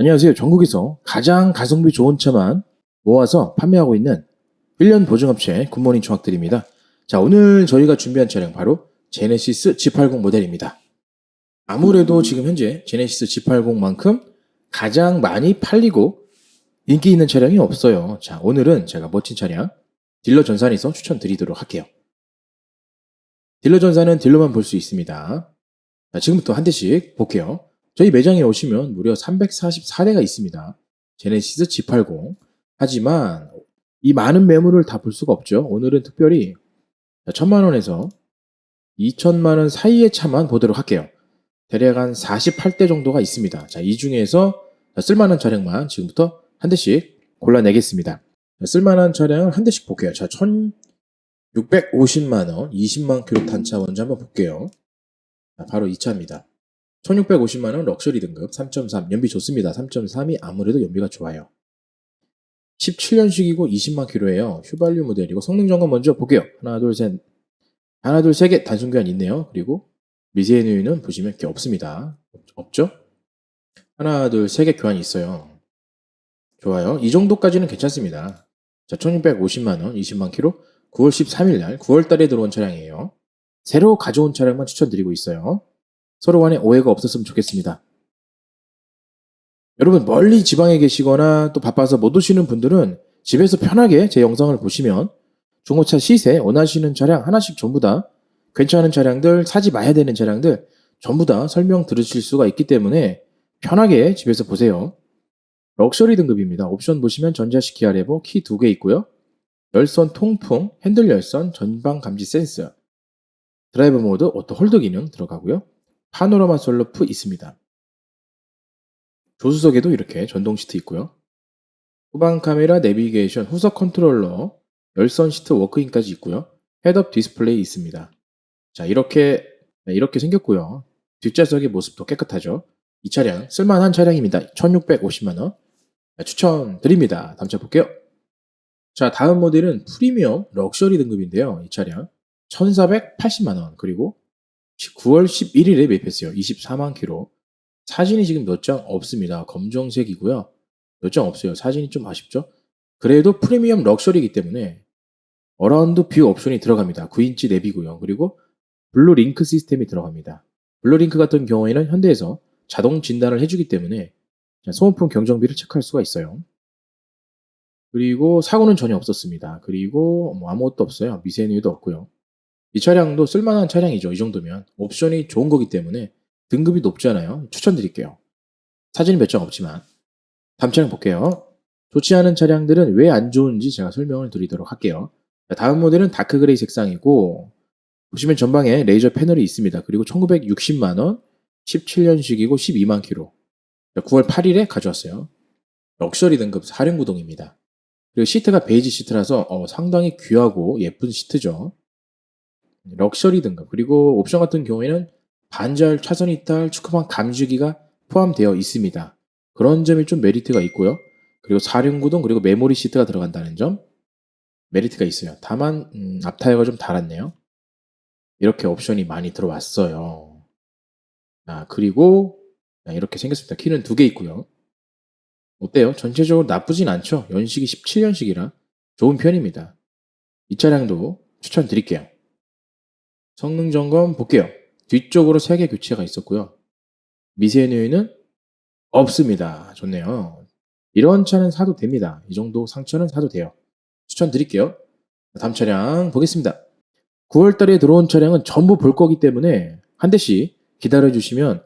안녕하세요. 전국에서 가장 가성비 좋은 차만 모아서 판매하고 있는 1년 보증업체 굿모닝 총학드립니다. 자, 오늘 저희가 준비한 차량 바로 제네시스 G80 모델입니다. 아무래도 지금 현재 제네시스 G80만큼 가장 많이 팔리고 인기 있는 차량이 없어요. 자, 오늘은 제가 멋진 차량 딜러 전산에서 추천드리도록 할게요. 딜러 전산은 딜러만 볼 수 있습니다. 자, 지금부터 한 대씩 볼게요. 저희 매장에 오시면 무려 344대가 있습니다. 제네시스 G80. 하지만 이 많은 매물을 다 볼 수가 없죠. 오늘은 특별히 1000만 원에서 2천만 원 사이의 차만 보도록 할게요. 대략 한 48대 정도가 있습니다. 자, 이 중에서 쓸만한 차량만 지금부터 한 대씩 골라내겠습니다. 자, 쓸만한 차량을 한 대씩 볼게요. 자, 1650만 원, 20만 킬로 탄차 먼저 한번 볼게요. 자, 바로 이 차입니다. 1650만 원 럭셔리 등급 3.3 연비 좋습니다. 3.3이 아무래도 연비가 좋아요. 17년식이고 20만 킬로예요. 휘발유 모델이고 성능 점검 먼저 볼게요. 하나 둘 셋. 하나 둘 세 개 단순 교환 있네요. 그리고 미세누이는 보시면 이렇게 없습니다. 없죠? 하나 둘 세 개 교환이 있어요. 좋아요. 이 정도까지는 괜찮습니다. 자, 1650만 원 20만 킬로 9월 13일 날 9월 달에 들어온 차량이에요. 새로 가져온 차량만 추천드리고 있어요. 서로 간에 오해가 없었으면 좋겠습니다. 여러분 멀리 지방에 계시거나 또 바빠서 못 오시는 분들은 집에서 편하게 제 영상을 보시면 중고차 시세 원하시는 차량 하나씩 전부 다 괜찮은 차량들 사지 마야 되는 차량들 전부 다 설명 들으실 수가 있기 때문에 편하게 집에서 보세요. 럭셔리 등급입니다. 옵션 보시면 전자식 기아 레버 키 두 개 있고요. 열선 통풍, 핸들 열선, 전방 감지 센서, 드라이브 모드, 오토 홀드 기능 들어가고요. 파노라마 솔루프 있습니다. 조수석에도 이렇게 전동 시트 있고요. 후방 카메라, 내비게이션, 후석 컨트롤러, 열선 시트 워크인까지 있고요. 헤드업 디스플레이 있습니다. 자, 이렇게 네, 이렇게 생겼고요. 뒷좌석의 모습도 깨끗하죠. 이 차량 쓸만한 차량입니다. 1650만 원. 추천드립니다. 다음 차 볼게요. 자, 다음 모델은 프리미엄 럭셔리 등급인데요. 이 차량 1480만 원. 그리고 9월 11일에 매입했어요. 24만 킬로. 사진이 지금 몇 장 없습니다. 검정색이고요. 몇 장 없어요. 사진이 좀 아쉽죠? 그래도 프리미엄 럭셔리이기 때문에 어라운드 뷰 옵션이 들어갑니다. 9인치 내비고요. 그리고 블루 링크 시스템이 들어갑니다. 블루 링크 같은 경우에는 현대에서 자동 진단을 해주기 때문에 소모품 경정비를 체크할 수가 있어요. 그리고 사고는 전혀 없었습니다. 그리고 뭐 아무것도 없어요. 미세누이도 없고요. 이 차량도 쓸만한 차량이죠. 이 정도면 옵션이 좋은 거기 때문에 등급이 높잖아요. 추천드릴게요. 사진이 몇 장 없지만 다음 차량 볼게요. 좋지 않은 차량들은 왜 안 좋은지 제가 설명을 드리도록 할게요. 다음 모델은 다크 그레이 색상이고 보시면 전방에 레이저 패널이 있습니다. 그리고 1960만원 17년식이고 12만 킬로 9월 8일에 가져왔어요. 럭셔리 등급 사륜구동입니다. 그리고 시트가 베이지 시트라서 어, 상당히 귀하고 예쁜 시트죠. 럭셔리 등급 그리고 옵션 같은 경우에는 반절 차선 이탈 축구방 감주기가 포함되어 있습니다. 그런 점이 좀 메리트가 있고요. 그리고 사륜구동 그리고 메모리 시트가 들어간다는 점 메리트가 있어요. 다만 음, 앞 타이어가 좀 달았네요. 이렇게 옵션이 많이 들어왔어요. 아, 그리고 이렇게 생겼습니다. 키는 두 개 있고요. 어때요? 전체적으로 나쁘진 않죠? 연식이 17년식이라 좋은 편입니다. 이 차량도 추천드릴게요. 성능 점검 볼게요. 뒤쪽으로 3개 교체가 있었고요. 미세누이는 없습니다. 좋네요. 이런 차는 사도 됩니다. 이 정도 상처는 사도 돼요. 추천드릴게요. 다음 차량 보겠습니다. 9월 달에 들어온 차량은 전부 볼 거기 때문에 한 대씩 기다려주시면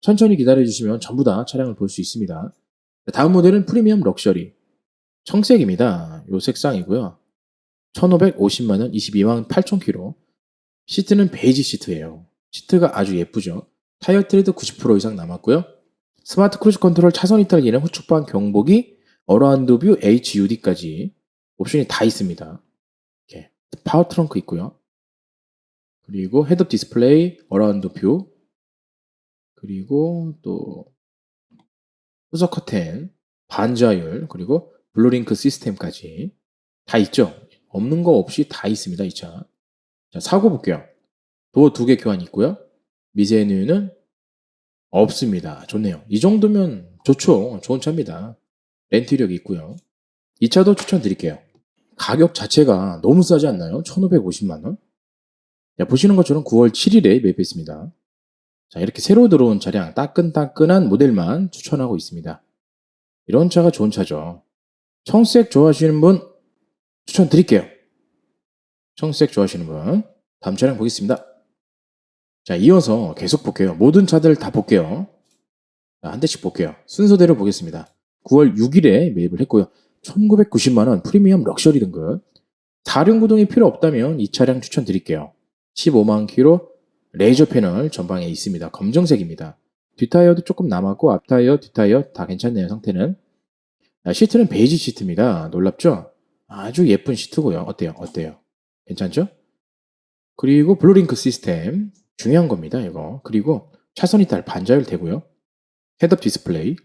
천천히 기다려주시면 전부 다 차량을 볼 수 있습니다. 다음 모델은 프리미엄 럭셔리. 청색입니다. 요 색상이고요. 1550만원, 22만 8천키로. 시트는 베이지 시트예요. 시트가 아주 예쁘죠. 타이어 트레드 90% 이상 남았고요. 스마트 크루즈 컨트롤 차선 이탈 기능 후측방 경보기 어라운드 뷰 HUD까지 옵션이 다 있습니다. 이렇게 파워 트렁크 있고요. 그리고 헤드업 디스플레이, 어라운드 뷰, 그리고 또 후석 커튼, 반자율, 그리고 블루링크 시스템까지 다 있죠. 없는 거 없이 다 있습니다. 이 차. 자, 사고 볼게요. 도어 두개 교환 있고요. 미세누유는 없습니다. 좋네요. 이 정도면 좋죠. 좋은 차입니다. 렌트 이력이 있고요. 이 차도 추천드릴게요. 가격 자체가 너무 싸지 않나요? 1,550만 원? 자, 보시는 것처럼 9월 7일에 매입했습니다. 자, 이렇게 새로 들어온 차량 따끈따끈한 모델만 추천하고 있습니다. 이런 차가 좋은 차죠. 청색 좋아하시는 분 추천드릴게요. 청색 좋아하시는 분 다음 차량 보겠습니다. 자, 이어서 계속 볼게요. 모든 차들 다 볼게요. 자, 한 대씩 볼게요. 순서대로 보겠습니다. 9월 6일에 매입을 했고요. 1990만원 프리미엄 럭셔리 등급. 다륜 구동이 필요 없다면 이 차량 추천드릴게요. 15만 킬로 레이저 패널 전방에 있습니다. 검정색입니다. 뒷타이어도 조금 남았고 앞타이어, 뒷타이어 다 괜찮네요. 상태는. 자, 시트는 베이지 시트입니다. 놀랍죠? 아주 예쁜 시트고요. 어때요? 어때요? 괜찮죠? 그리고 블루링크 시스템 중요한 겁니다. 이거. 그리고 차선 이탈 반자율 되고요. 헤드업 디스플레이,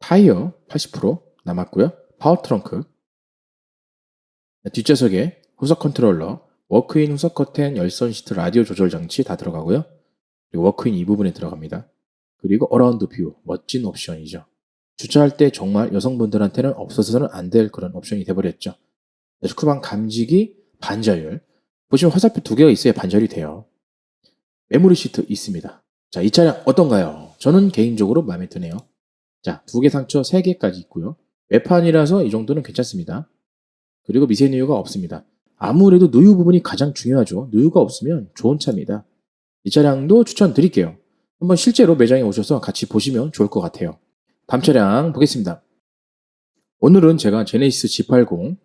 타이어 80% 남았고요. 파워 트렁크, 뒷좌석에 후석 컨트롤러, 워크인 후석 커튼, 열선 시트, 라디오 조절 장치 다 들어가고요. 그리고 워크인 이 부분에 들어갑니다. 그리고 어라운드 뷰, 멋진 옵션이죠. 주차할 때 정말 여성분들한테는 없어서는 안 될 그런 옵션이 돼버렸죠. 후방 감지기, 반자율. 보시면 화살표 두 개가 있어야 반자율이 돼요. 메모리 시트 있습니다. 자, 이 차량 어떤가요? 저는 개인적으로 마음에 드네요. 자, 두 개 상처 세 개까지 있고요. 외판이라서 이 정도는 괜찮습니다. 그리고 미세 누유가 없습니다. 아무래도 누유 부분이 가장 중요하죠. 누유가 없으면 좋은 차입니다. 이 차량도 추천드릴게요. 한번 실제로 매장에 오셔서 같이 보시면 좋을 것 같아요. 다음 차량 보겠습니다. 오늘은 제가 제네시스 G80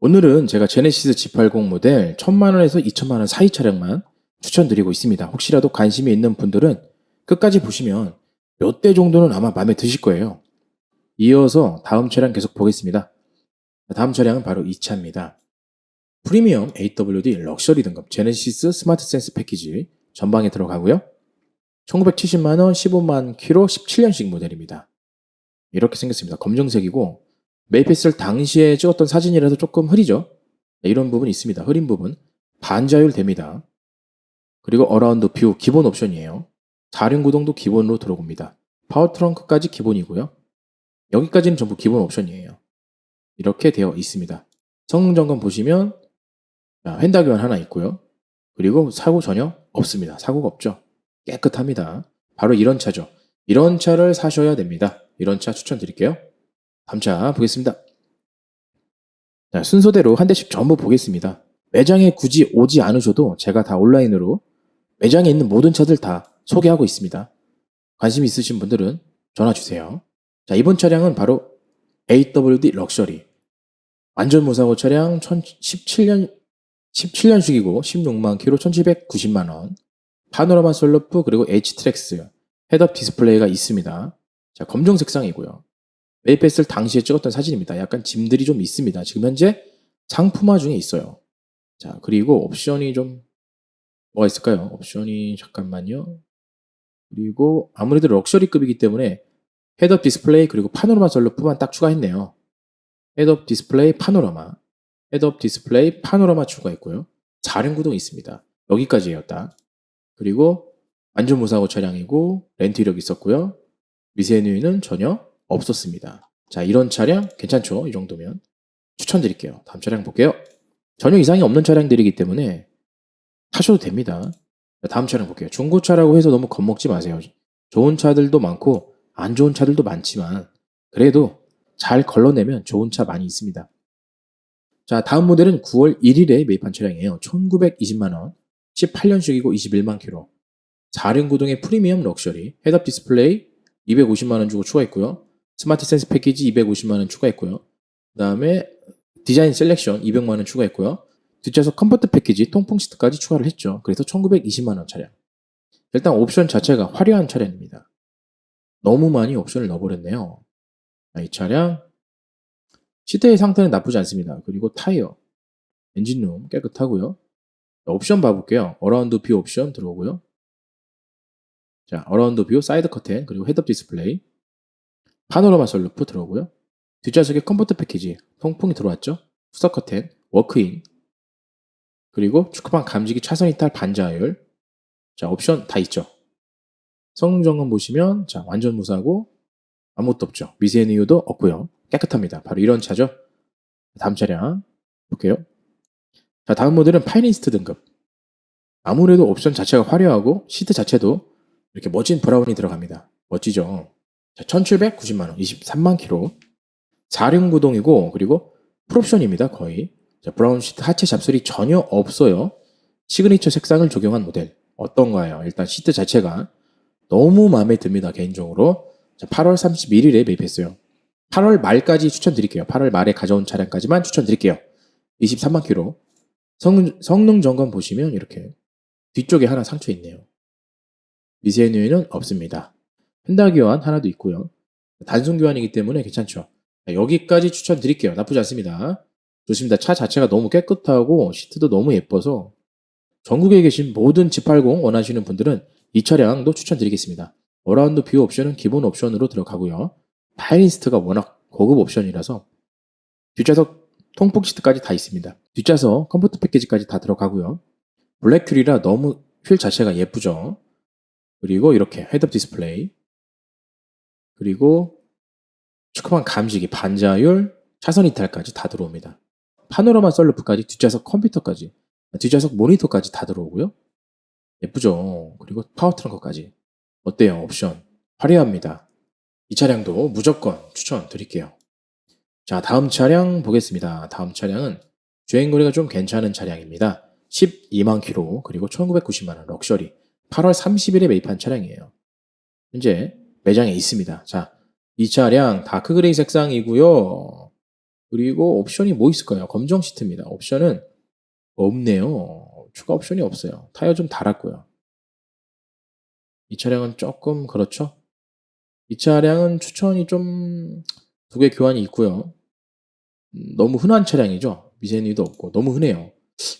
오늘은 제가 제네시스 G80 모델 1000만원에서 2000만원 사이 차량만 추천드리고 있습니다. 혹시라도 관심이 있는 분들은 끝까지 보시면 몇 대 정도는 아마 마음에 드실 거예요. 이어서 다음 차량 계속 보겠습니다. 다음 차량은 바로 이 차입니다. 프리미엄 AWD 럭셔리 등급 제네시스 스마트 센스 패키지 전방에 들어가고요. 1970만원, 15만 킬로, 17년식 모델입니다. 이렇게 생겼습니다. 검정색이고 매입했을 당시에 찍었던 사진이라서 조금 흐리죠? 네, 이런 부분이 있습니다. 흐린 부분. 반자율 됩니다. 그리고 어라운드 뷰 기본 옵션이에요. 자륜 구동도 기본으로 들어옵니다. 파워 트렁크까지 기본이고요. 여기까지는 전부 기본 옵션이에요. 이렇게 되어 있습니다. 성능 점검 보시면 자, 휀다 교환 하나 있고요. 그리고 사고 전혀 없습니다. 사고가 없죠. 깨끗합니다. 바로 이런 차죠. 이런 차를 사셔야 됩니다. 이런 차 추천드릴게요. 차 보겠습니다. 자, 순서대로 한 대씩 전부 보겠습니다. 매장에 굳이 오지 않으셔도 제가 다 온라인으로 매장에 있는 모든 차들 다 소개하고 있습니다. 관심 있으신 분들은 전화 주세요. 자, 이번 차량은 바로 AWD 럭셔리. 완전 무사고 차량 17년 17년식이고 16만 킬로 1790만 원. 파노라마 솔루프 그리고 H트랙스 헤드업 디스플레이가 있습니다. 자, 검정 색상이고요. 매입했을 당시에 찍었던 사진입니다. 약간 짐들이 좀 있습니다. 지금 현재 상품화 중에 있어요. 자, 그리고 옵션이 좀 뭐가 있을까요? 옵션이 잠깐만요. 그리고 아무래도 럭셔리급이기 때문에 헤드업 디스플레이 그리고 파노라마 솔루프만 딱 추가했네요. 헤드업 디스플레이 파노라마, 헤드업 디스플레이 파노라마 추가했고요. 자륜 구동이 있습니다. 여기까지예요, 딱. 그리고 완전 무사고 차량이고 렌트 이력 있었고요. 미세누이는 전혀 없었습니다. 자, 이런 차량 괜찮죠? 이 정도면 추천드릴게요. 다음 차량 볼게요. 전혀 이상이 없는 차량들이기 때문에 타셔도 됩니다. 다음 차량 볼게요. 중고차라고 해서 너무 겁먹지 마세요. 좋은 차들도 많고 안 좋은 차들도 많지만 그래도 잘 걸러내면 좋은 차 많이 있습니다. 자, 다음 모델은 9월 1일에 매입한 차량이에요. 1920만원, 18년식이고 21만 킬로. 4륜 구동의 프리미엄 럭셔리, 헤드업 디스플레이 250만원 주고 추가했고요. 스마트 센스 패키지 250만 원 추가했고요. 그 다음에 디자인 셀렉션 200만 원 추가했고요. 뒷좌석 컴포트 패키지 통풍 시트까지 추가를 했죠. 그래서 1920만 원 차량. 일단 옵션 자체가 화려한 차량입니다. 너무 많이 옵션을 넣어버렸네요. 이 차량 시트의 상태는 나쁘지 않습니다. 그리고 타이어, 엔진룸 깨끗하고요. 옵션 봐볼게요. 어라운드 뷰 옵션 들어오고요. 자, 어라운드 뷰, 사이드 커튼, 그리고 헤드업 디스플레이, 파노라마 솔루프 들어오고요. 뒷좌석에 컴포트 패키지, 통풍이 들어왔죠. 후석 커튼, 워크인, 그리고 축구방 감지기 차선 이탈 반자율. 자, 옵션 다 있죠. 성능 점검 보시면 자, 완전 무사고 아무것도 없죠. 미세한 이유도 없고요. 깨끗합니다. 바로 이런 차죠. 다음 차량 볼게요. 자, 다음 모델은 파이니스트 등급. 아무래도 옵션 자체가 화려하고 시트 자체도 이렇게 멋진 브라운이 들어갑니다. 멋지죠. 자, 1790만 원, 23만 킬로. 4륜 구동이고 그리고 풀옵션입니다. 거의. 자, 브라운 시트 하체 잡설이 전혀 없어요. 시그니처 색상을 적용한 모델. 어떤가요? 일단 시트 자체가 너무 마음에 듭니다. 개인적으로. 자, 8월 31일에 매입했어요. 8월 말까지 추천드릴게요. 8월 말에 가져온 차량까지만 추천드릴게요. 23만 킬로. 성능, 성능 점검 보시면 이렇게 뒤쪽에 하나 상처 있네요. 미세 누유는 없습니다. 펜다 교환 하나도 있고요. 단순 교환이기 때문에 괜찮죠. 자, 여기까지 추천드릴게요. 나쁘지 않습니다. 좋습니다. 차 자체가 너무 깨끗하고 시트도 너무 예뻐서 전국에 계신 모든 G80 원하시는 분들은 이 차량도 추천드리겠습니다. 어라운드 뷰 옵션은 기본 옵션으로 들어가고요. 파이니스트가 워낙 고급 옵션이라서 뒷좌석 통풍 시트까지 다 있습니다. 뒷좌석 컴포트 패키지까지 다 들어가고요. 블랙 큐리라 너무 휠 자체가 예쁘죠. 그리고 이렇게 헤드업 디스플레이 그리고 축구방 감지기, 반자율, 차선 이탈까지 다 들어옵니다. 파노라마 썰루프까지 뒷좌석 컴퓨터까지 뒷좌석 모니터까지 다 들어오고요. 예쁘죠. 그리고 파워 트렁크까지 어때요? 옵션 화려합니다. 이 차량도 무조건 추천드릴게요. 자, 다음 차량 보겠습니다. 다음 차량은 주행거리가 좀 괜찮은 차량입니다. 12만 킬로 그리고 1990만 원 럭셔리 8월 30일에 매입한 차량이에요. 현재 매장에 있습니다. 자, 이 차량 다크 그레이 색상이고요. 그리고 옵션이 뭐 있을까요? 검정 시트입니다. 옵션은 없네요. 추가 옵션이 없어요. 타이어 좀 달았고요. 이 차량은 조금 그렇죠? 이 차량은 추천이 좀 두 개 교환이 있고요. 음, 너무 흔한 차량이죠. 미세니도 없고 너무 흔해요.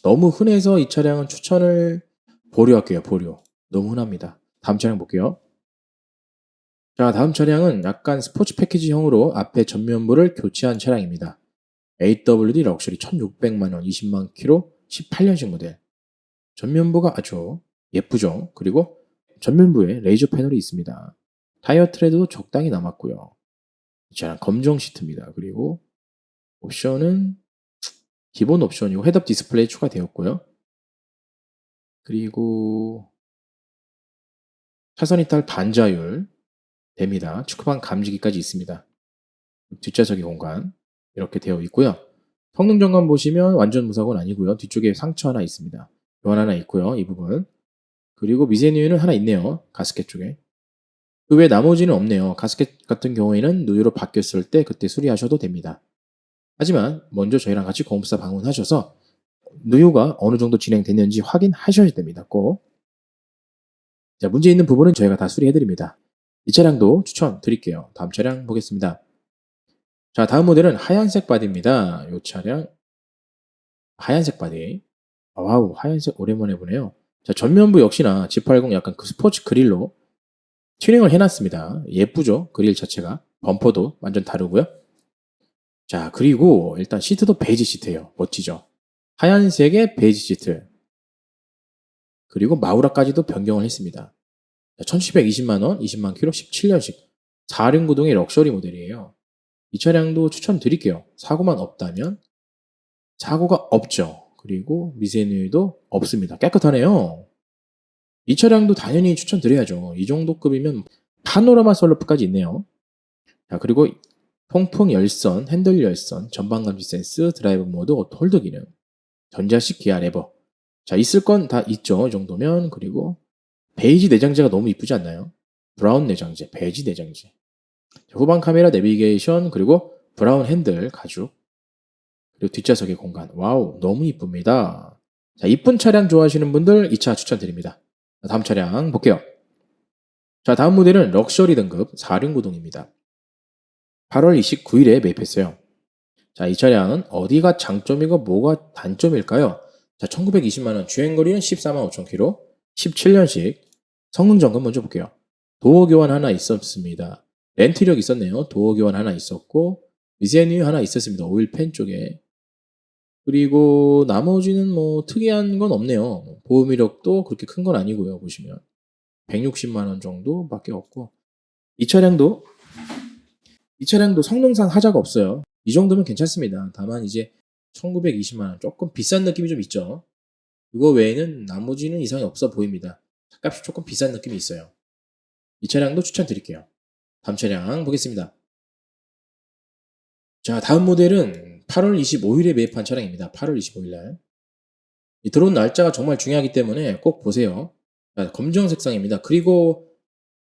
너무 흔해서 이 차량은 추천을 보류할게요. 보류. 너무 흔합니다. 다음 차량 볼게요. 자, 다음 차량은 약간 스포츠 패키지형으로 앞에 전면부를 교체한 차량입니다. AWD 럭셔리 1600만원 20만 킬로 18년식 모델. 전면부가 아주 예쁘죠. 그리고 전면부에 레이저 패널이 있습니다. 타이어 트레드도 적당히 남았고요. 이 차량 검정 시트입니다. 그리고 옵션은 기본 옵션이고 헤드업 디스플레이 추가되었고요. 그리고 차선 이탈 반자율 됩니다. 축구방 감지기까지 있습니다. 뒷좌석의 공간 이렇게 되어 있고요. 성능 점검 보시면 완전 무사고는 아니고요. 뒤쪽에 상처 하나 있습니다. 교환 하나 있고요. 이 부분. 그리고 미세누유는 하나 있네요. 가스켓 쪽에. 그 외 나머지는 없네요. 가스켓 같은 경우에는 누유로 바뀌었을 때 그때 수리하셔도 됩니다. 하지만 먼저 저희랑 같이 공업사 방문하셔서 누유가 어느 정도 진행됐는지 확인하셔야 됩니다. 꼭. 자, 문제 있는 부분은 저희가 다 수리해드립니다. 이 차량도 추천드릴게요. 다음 차량 보겠습니다. 자, 다음 모델은 하얀색 바디입니다. 이 차량. 하얀색 바디. 아, 와우, 하얀색 오랜만에 보네요. 자, 전면부 역시나 G80 약간 그 스포츠 그릴로 튜닝을 해놨습니다. 예쁘죠? 그릴 자체가. 범퍼도 완전 다르고요. 자, 그리고 일단 시트도 베이지 시트예요. 멋지죠? 하얀색의 베이지 시트. 그리고 마우라까지도 변경을 했습니다. 1720만원, 20만 킬로, 17년식. 4륜 구동의 럭셔리 모델이에요. 이 차량도 추천드릴게요. 사고만 없다면 사고가 없죠. 그리고 미세누유도 없습니다. 깨끗하네요. 이 차량도 당연히 추천드려야죠. 이 정도 급이면 파노라마 썰루프까지 있네요. 자, 그리고 통풍 열선, 핸들 열선, 전방 감지 센스, 드라이브 모드, 오토 홀더 기능, 전자식 기아 레버. 자, 있을 건 다 있죠. 이 정도면. 그리고 베이지 내장재가 너무 이쁘지 않나요? 브라운 내장재, 베이지 내장재. 자, 후방 카메라 내비게이션, 그리고 브라운 핸들 가죽. 그리고 뒷좌석의 공간. 와우, 너무 이쁩니다. 자, 이쁜 차량 좋아하시는 분들 이 차 추천드립니다. 자, 다음 차량 볼게요. 자, 다음 모델은 럭셔리 등급 4륜 구동입니다. 8월 29일에 매입했어요. 자, 이 차량은 어디가 장점이고 뭐가 단점일까요? 자, 1920만원, 주행거리는 14만 5천 킬로, 17년식, 성능 점검 먼저 볼게요. 도어 교환 하나 있었습니다. 렌트력 있었네요. 도어 교환 하나 있었고, 미세뉴 하나 있었습니다. 오일 팬 쪽에. 그리고 나머지는 뭐 특이한 건 없네요. 보험 이력도 그렇게 큰 건 아니고요. 보시면. 160만 원 정도밖에 없고. 이 차량도 이 차량도 성능상 하자가 없어요. 이 정도면 괜찮습니다. 다만 이제 1920만 원 조금 비싼 느낌이 좀 있죠. 그거 외에는 나머지는 이상이 없어 보입니다. 값이 조금 비싼 느낌이 있어요. 이 차량도 추천드릴게요. 다음 차량 보겠습니다. 자, 다음 모델은 8월 25일에 매입한 차량입니다. 8월 25일 날. 이 들어온 날짜가 정말 중요하기 때문에 꼭 보세요. 자, 검정 색상입니다. 그리고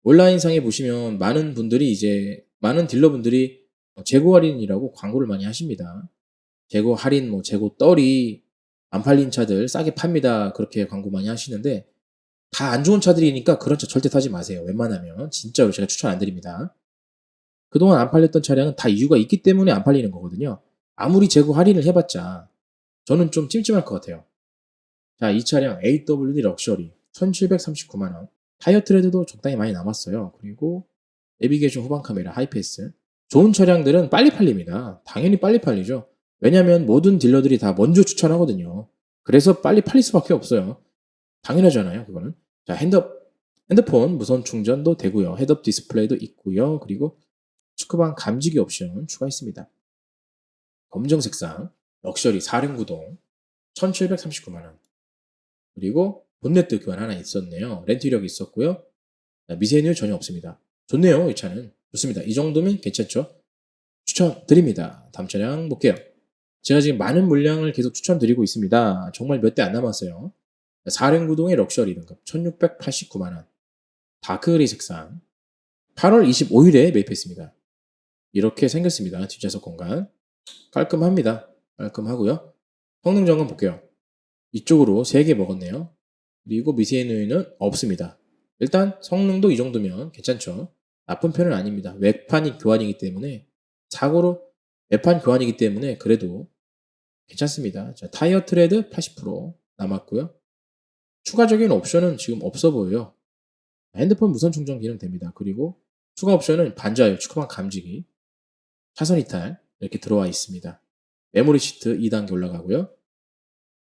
온라인상에 보시면 많은 분들이 이제 많은 딜러분들이 재고 할인이라고 광고를 많이 하십니다. 재고 할인, 뭐 재고 떨이 안 팔린 차들 싸게 팝니다. 그렇게 광고 많이 하시는데 다 안 좋은 차들이니까 그런 차 절대 타지 마세요. 웬만하면 진짜로 제가 추천 안 드립니다. 그동안 안 팔렸던 차량은 다 이유가 있기 때문에 안 팔리는 거거든요. 아무리 재고 할인을 해봤자 저는 좀 찜찜할 것 같아요. 자, 이 차량 AWD 럭셔리 1739만원. 타이어 트레드도 적당히 많이 남았어요. 그리고 내비게이션 후방 카메라 하이패스. 좋은 차량들은 빨리 팔립니다. 당연히 빨리 팔리죠. 왜냐면 모든 딜러들이 다 먼저 추천하거든요. 그래서 빨리 팔릴 수밖에 없어요. 당연하잖아요, 그거는. 자, 핸드, 핸드폰 무선 충전도 되고요. 헤드업 디스플레이도 있고요. 그리고 축구방 감지기 옵션 추가했습니다. 검정 색상, 럭셔리 4륜 구동 1739만원. 그리고 본네트 교환 하나 있었네요. 렌트 이력이 있었고요. 미세누 전혀 없습니다. 좋네요, 이 차는. 좋습니다. 이 정도면 괜찮죠? 추천드립니다. 다음 차량 볼게요. 제가 지금 많은 물량을 계속 추천드리고 있습니다. 정말 몇 대 안 남았어요. 4륜구동의 럭셔리 등급 1689만원. 다크그리 색상. 8월 25일에 매입했습니다. 이렇게 생겼습니다. 뒷좌석 공간. 깔끔합니다. 깔끔하고요. 성능 점검 볼게요. 이쪽으로 3개 먹었네요. 그리고 미세누이는 없습니다. 일단 성능도 이 정도면 괜찮죠. 나쁜 편은 아닙니다. 외판이 교환이기 때문에 사고로 외판 교환이기 때문에 그래도 괜찮습니다. 자, 타이어 트레드 80% 남았고요. 추가적인 옵션은 지금 없어 보여요. 핸드폰 무선 충전 기능 됩니다. 그리고 추가 옵션은 반자율, 축구방 감지기, 차선 이탈 이렇게 들어와 있습니다. 메모리 시트 2단계 올라가고요.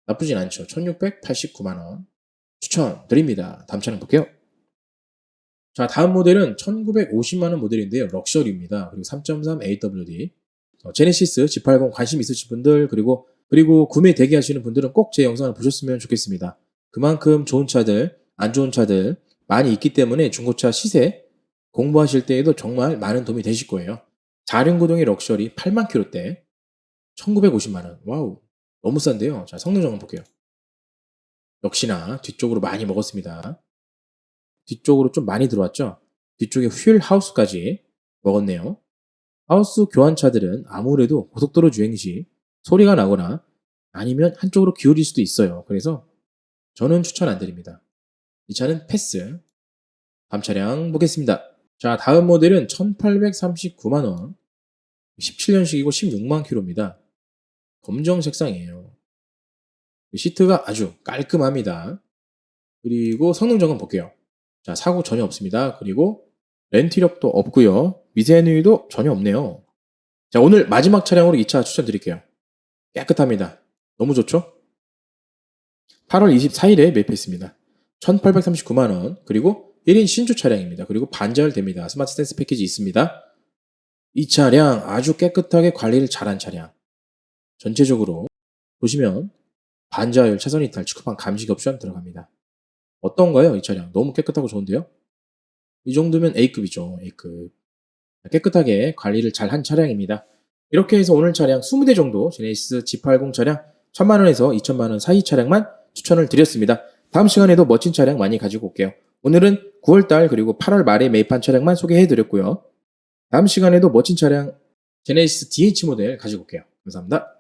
나쁘진 않죠. 1689만원. 추천드립니다. 다음 차량 볼게요. 자, 다음 모델은 1950만원 모델인데요. 럭셔리입니다. 그리고 3.3 AWD. 어, 제네시스 G80 관심 있으신 분들, 그리고, 그리고 구매 대기하시는 분들은 꼭 제 영상을 보셨으면 좋겠습니다. 그만큼 좋은 차들, 안 좋은 차들 많이 있기 때문에 중고차 시세 공부하실 때에도 정말 많은 도움이 되실 거예요. 4륜구동의 럭셔리 8만 킬로대 1950만 원. 와우. 너무 싼데요. 자, 성능 점검 볼게요. 역시나 뒤쪽으로 많이 먹었습니다. 뒤쪽으로 좀 많이 들어왔죠? 뒤쪽에 휠 하우스까지 먹었네요. 하우스 교환차들은 아무래도 고속도로 주행 시 소리가 나거나 아니면 한쪽으로 기울일 수도 있어요. 그래서 저는 추천 안 드립니다. 이 차는 패스. 다음 차량 보겠습니다. 자, 다음 모델은 1839만원. 17년식이고 16만 킬로입니다. 검정 색상이에요. 시트가 아주 깔끔합니다. 그리고 성능 점검 볼게요. 자, 사고 전혀 없습니다. 그리고 렌트력도 없고요. 미세누이도 전혀 없네요. 자, 오늘 마지막 차량으로 2차 추천드릴게요. 깨끗합니다. 너무 좋죠? 8월 24일에 매입했습니다. 1839만원. 그리고 1인 신주 차량입니다. 그리고 반자율 됩니다. 스마트 센스 패키지 있습니다. 이 차량 아주 깨끗하게 관리를 잘한 차량. 전체적으로 보시면 반자율, 차선 이탈, 축구방 감지기 옵션 들어갑니다. 어떤가요? 이 차량 너무 깨끗하고 좋은데요? 이 정도면 A급이죠. A급. 깨끗하게 관리를 잘 한 차량입니다. 이렇게 해서 오늘 차량 20대 정도 제네시스 G80 차량 1000만원에서 2000만원 사이 차량만 추천을 드렸습니다. 다음 시간에도 멋진 차량 많이 가지고 올게요. 오늘은 9월달 그리고 8월 말에 매입한 차량만 소개해드렸고요. 다음 시간에도 멋진 차량 제네시스 DH 모델 가지고 올게요. 감사합니다.